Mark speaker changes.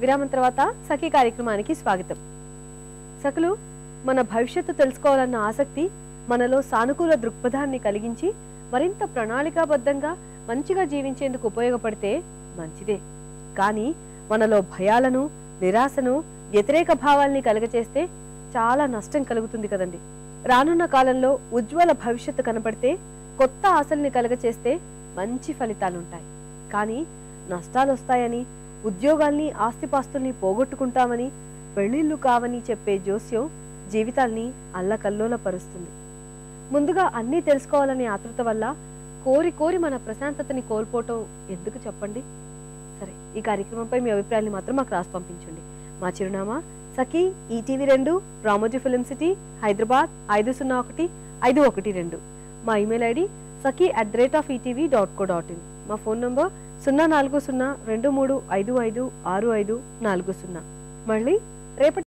Speaker 1: విరామం తర్వాత సఖీ కార్యక్రమానికి స్వాగతం. సఖులు మన భవిష్యత్తు తెలుసుకోవాలన్న ఆసక్తి మనలో సానుకూల దృక్పథాన్ని కలిగించి మరింత ప్రణాళికాబద్ధంగా మంచిగా జీవించేందుకు ఉపయోగపడితే మంచిదే. కానీ మనలో భయాలను నిరాశను వ్యతిరేక భావాల్ని కలుగచేస్తే చాలా నష్టం కలుగుతుంది కదండి. రానున్న కాలంలో ఉజ్వల భవిష్యత్తు కనపడితే కొత్త ఆశల్ని కలుగచేస్తే మంచి ఫలితాలుంటాయి. కానీ నష్టాలు వస్తాయని ఉద్యోగాల్ని ఆస్తిపాస్తుల్ని పోగొట్టుకుంటామని పెళ్ళిళ్ళు కావని చెప్పే జోస్యం జీవితాల్ని అల్లకల్లోలపరుస్తుంది. ముందుగా అన్నీ తెలుసుకోవాలనే ఆతృత వల్ల కోరి కోరి మన ప్రశాంతతని కోల్పోవటం ఎందుకు చెప్పండి? సరే ఈ కార్యక్రమంపై మీ అభిప్రాయాన్ని మాత్రం మాకు రాసి పంపించండి. మా చిరునామా సఖీ ఈటీవీ రెండు రామోజీ ఫిలిం సిటీ హైదరాబాద్ ఐదు సున్నా ఒకటి ఐదు ఒకటి రెండు. మా email ID Sakhi at the rate of ETV dot co dot in. మా ఫోన్ నంబర్ సున్నా నాలుగు సున్నా రెండు మూడు ఐదు ఐదు ఆరు ఐదు నాలుగు సున్నా. మళ్ళీ రేపటి